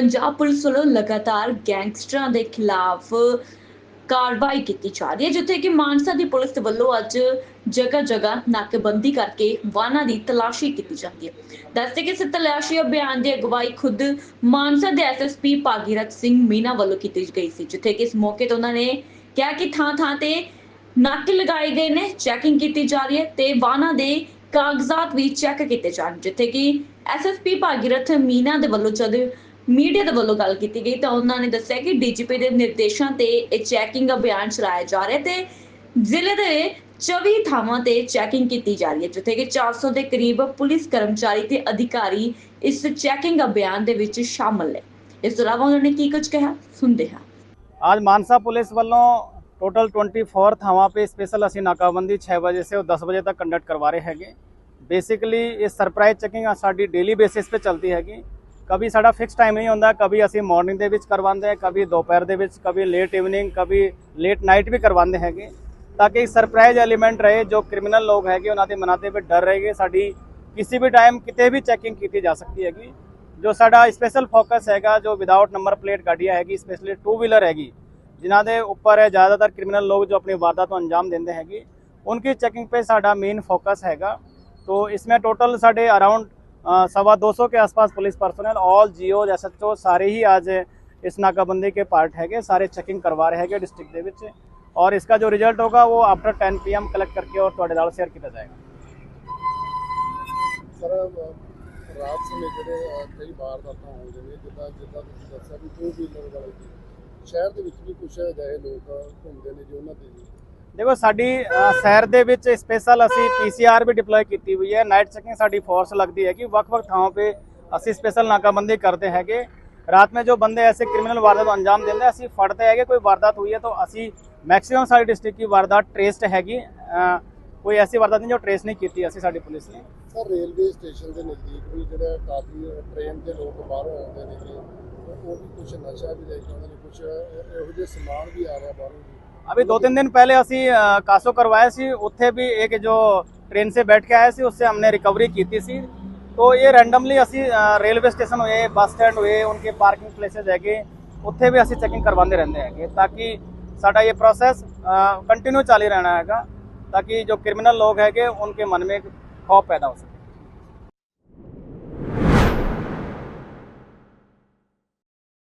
Punjab police ਵੱਲੋਂ ਲਗਾਤਾਰ ਗੈਂਗਸਟਰਾਂ ਦੇ ਖਿਲਾਫ ਕਾਰਵਾਈ ਕੀਤੀ ਜਾ ਰਹੀ ਹੈ, ਜਿੱਥੇ ਕਿ ਮਾਨਸਾ ਦੀ ਪੁਲਿਸ ਵੱਲੋਂ ਅੱਜ ਜਗ੍ਹਾ ਜਗ੍ਹਾ ਨਾਕੇਬੰਦੀ ਕਰਕੇ ਵਾਹਨਾਂ ਦੀ ਤਲਾਸ਼ੀ ਕੀਤੀ ਜਾਂਦੀ ਹੈ। ਦੱਸਦੇ ਕਿ ਇਸ ਤਲਾਸ਼ੀ ਅਭਿਆਨ ਦੀ ਅਗਵਾਈ ਖੁਦ ਮਾਨਸਾ ਦੇ ਐਸਐਸਪੀ ਭਾਗੀਰਥ ਸਿੰਘ ਮੀਨਾ ਵੱਲੋਂ ਕੀਤੀ ਗਈ ਸੀ, ਜਿੱਥੇ ਕਿ ਇਸ ਮੌਕੇ ਤੇ ਉਹਨਾਂ ਨੇ ਕਿਹਾ ਕਿ ਥਾਂ ਥਾਂ ਤੇ ਨਾਕੇ ਲਗਾਏ ਗਏ ਨੇ, ਚੈਕਿੰਗ ਕੀਤੀ ਜਾ ਰਹੀ ਹੈ ਤੇ ਵਾਹਨਾਂ ਦੇ ਕਾਗਜ਼ਾਤ ਵੀ ਚੈੱਕ ਕੀਤੇ ਜਾਣ, ਜਿੱਥੇ ਕਿ ਐਸਐਸਪੀ ਭਾਗੀਰਥ ਮੀਨਾ ਦੇ ਵੱਲੋਂ ਜਦ ਮੀਡੀਆ ਦੇ ਵੱਲੋਂ ਗੱਲ ਕੀਤੀ ਗਈ ਤਾਂ ਉਹਨਾਂ ਨੇ ਦੱਸਿਆ ਕਿ ਡੀਜੀਪੀ ਦੇ ਨਿਰਦੇਸ਼ਾਂ ਤੇ ਇਹ ਚੈਕਿੰਗ ਅਭਿਆਨ ਚਲਾਇਆ ਜਾ ਰਿਹਾ ਤੇ ਜ਼ਿਲ੍ਹੇ ਦੇ 24 ਥਾਵਾਂ ਤੇ ਚੈਕਿੰਗ ਕੀਤੀ ਜਾ ਰਹੀ ਹੈ ਜਿੱਥੇ ਕਿ 400 ਦੇ ਕਰੀਬ ਪੁਲਿਸ ਕਰਮਚਾਰੀ ਤੇ ਅਧਿਕਾਰੀ ਇਸ ਚੈਕਿੰਗ ਅਭਿਆਨ ਦੇ ਵਿੱਚ ਸ਼ਾਮਲ ਨੇ ਇਸ ਤੋਂ ਇਲਾਵਾ ਉਹਨਾਂ ਨੇ ਕੀ ਕੁਝ ਕਿਹਾ ਸੁਣਦੇ ਹਾਂ आज मानसा पुलिस ਵੱਲੋਂ ਟੋਟਲ 24 ਥਾਵਾਂ ਤੇ ਸਪੈਸ਼ਲ ਅਸੀਂ ਨਾਕਾਬੰਦੀ 6 ਵਜੇ ਸੇ 10 ਵਜੇ ਤੱਕ ਕੰਡਕਟ ਕਰਵਾ ਰਹੇ ਹੈਗੇ ਬੇਸਿਕਲੀ ਇਹ ਸਰਪ੍ਰਾਈਜ਼ ਚੈਕਿੰਗ ਸਾਡੀ ਡੇਲੀ ਬੇਸਿਸ ਤੇ ਚੱਲਦੀ ਹੈਗੀ कभी साढ़ा फिक्स टाइम नहीं होंगे कभी असं मॉर्निंग के करवाते हैं ਦੁਪਹਿਰ ਦੇ ਵਿੱਚ कभी ਲੇਟ ਈਵਨਿੰਗ कभी ਲੇਟ ਨਾਈਟ ਵੀ ਕਰਵਾਉਂਦੇ ਹੈਗੇ। ਤਾਂ ਕਿ ਸਰਪ੍ਰਾਈਜ਼ ਐਲੀਮੈਂਟ ਰਹੇ, ਜੋ ਕ੍ਰਿਮੀਨਲ ਲੋਕ ਹੈਗੇ, ਉਹਨਾਂ ਦੇ ਮਨਾਂ ਤੇ ਵੀ ਡਰ ਰਹੇਗੇ ਸਾਡੀ ਕਿਸੇ ਵੀ ਟਾਈਮ ਕਿਤੇ ਵੀ ਚੈਕਿੰਗ ਕੀਤੀ ਜਾ ਸਕਦੀ ਹੈਗੀ। ਜੋ ਸਾਡਾ ਸਪੈਸ਼ਲ ਫੋਕਸ ਹੈਗਾ, ਜੋ ਵਿਦਾਊਟ ਨੰਬਰ ਪਲੇਟ ਗੱਡੀਆਂ ਹੈਗੀ ਸਪੈਸ਼ਲੀ 2 ਵੀਲਰ ਹੈਗੀ, ਜਿਨ੍ਹਾਂ ਦੇ ਉੱਪਰ ਹੈ ਜ਼ਿਆਦਾਤਰ ਕ੍ਰਿਮੀਨਲ ਲੋਕ ਜੋ ਆਪਣੀ ਵਾਰਦਾਤ ਤੋਂ ਅੰਜਾਮ ਦਿੰਦੇ ਹੈਗੇ, ਉਨਕੀ ਚੈਕਿੰਗ 'ਤੇ ਸਾਡਾ ਮੇਨ ਫੋਕਸ ਹੈਗਾ। ਤੋ ਇਸਮੇ ਟੋਟਲ ਸਾਡੇ ਅਰਾਊਂਡ सवा दो सौ के आसपास police personnel all GO S H O सारे ही आज इस नाकाबंदी के पार्ट हैगे सारे चेकिंग करवा रहे हैं डिस्ट्रिक्ट ਦੇ ਵਿੱਚ और इसका जो रिजल्ट होगा वो आफ्टर 10 पीएम कलेक्ट करके और ਤੁਹਾਡੇ ਨਾਲ ਸ਼ੇਅਰ ਕੀਤਾ ਜਾਏਗਾ ਸਰ ਰਾਤ ਸਮੇਂ ਜਿਹੜੇ ਅਹ, ਕਈ ਵਾਰਦਾਤਾਂ ਹੋ ਜਾਂਦੀਆਂ ਜਿੱਦਾਂ ਜਿੱਦਾਂ ਤੁਸੀਂ ਦੱਸਿਆ ਵੀ ਟੂ ਵੀਲਰ ਵਾਲੇ ਦੀ ਸ਼ਹਿਰ ਦੇ ਵਿੱਚ ਵੀ ਕੁਝ ਅਜਿਹੇ ਲੋਕ ਘੁੰਮਦੇ ਨੇ ਜੋ ਉਹਨਾਂ ਦੇ ਵੀ ਦੇਖੋ ਸਾਡੀ ਅ, ਸ਼ਹਿਰ ਦੇ ਵਿੱਚ ਸਪੈਸ਼ਲ ਅਸੀਂ ਪੀਸੀਆਰ ਵੀ ਡਿਪਲੋਏ ਕੀਤੀ ਹੋਈ ਹੈ ਨਾਈਟ ਚੈਕਿੰਗ ਸਾਡੀ ਫੋਰਸ ਲੱਗਦੀ ਹੈ ਕਿ ਵੱਖ-ਵੱਖ ਥਾਵਾਂ ਤੇ ਅਸੀਂ ਸਪੈਸ਼ਲ ਨਾਕਾਬੰਦੀ ਕਰਦੇ ਹੈਗੇ ਰਾਤ में जो बंदे ऐसे क्रिमिनल वारदात को अंजाम देते हैं ਅਸੀਂ ਫੜਦੇ ਹੈਗੇ ਕੋਈ ਵਾਰਦਾਤ ਹੋਈ ਹੈ ਤਾਂ ਅਸੀਂ ਮੈਕਸਿਮਮ ਸਾਡੀ ਡਿਸਟ੍ਰਿਕਟ ਦੀ ਵਾਰਦਾਤ ਟ੍ਰੇਸਡ ਹੈਗੀ ਅ, ਕੋਈ ਐਸੀ ਵਾਰਦਾਤ ਨਹੀਂ ਜੋ ਟ੍ਰੇਸ ਨਹੀਂ ਕੀਤੀ ਅਸੀਂ ਸਾਡੀ ਪੁਲਿਸ ਨੇ ਸਰ ਰੇਲਵੇ ਸਟੇਸ਼ਨ ਦੇ ਨਜ਼ਦੀਕ ਵੀ ਜਿਹੜਾ ਕਾਫੀ ਟ੍ਰੇਨ ਦੇ ਲੋਕ ਬਾਹਰੋਂ ਆਉਂਦੇ ਨੇ ਜੀ ਉਹ ਵੀ ਕੁਝ ਨਸ਼ਾ ਵੀ ਲੈ ਕੇ ਆਉਂਦੇ ਨੇ ਕੁਝ ਇਹੋ ਜਿਹੇ ਸਮਾਨ ਵੀ ਆ ਰਿਹਾ ਬਾਹਰੋਂ ਵੀ अभी दो तीन दिन पहले ਅਸੀਂ ਅ, ਕਾਸੋ ਕਰਵਾਇਆ ਸੀ ਉੱਥੇ ਵੀ ਇੱਕ ਜੋ ट्रेन से बैठ के आए सी उससे हमने रिकवरी की थी सी तो ये रैंडमली ਅਸੀਂ रेलवे स्टेशन ਹੋਏ ਬੱਸ ਸਟੈਂਡ ਹੋਏ उनके पार्किंग प्लेसेस ਹੈਗੇ ਉੱਥੇ ਵੀ ਅਸੀਂ ਚੈਕਿੰਗ ਕਰਵਾਉਂਦੇ ਰਹਿੰਦੇ ਹੈਗੇ ਤਾਂ ਕਿ ਸਾਡਾ ਇਹ ਪ੍ਰੋਸੈਸ ਕੰਟੀਨਿਊ ਚੱਲ ਹੀ ਰਹਿਣਾ ਹੈਗਾ ਤਾਂ ਕਿ ਜੋ ਕ੍ਰਿਮੀਨਲ ਲੋਕ ਹੈਗੇ उनके मन में खौफ पैदा हो सके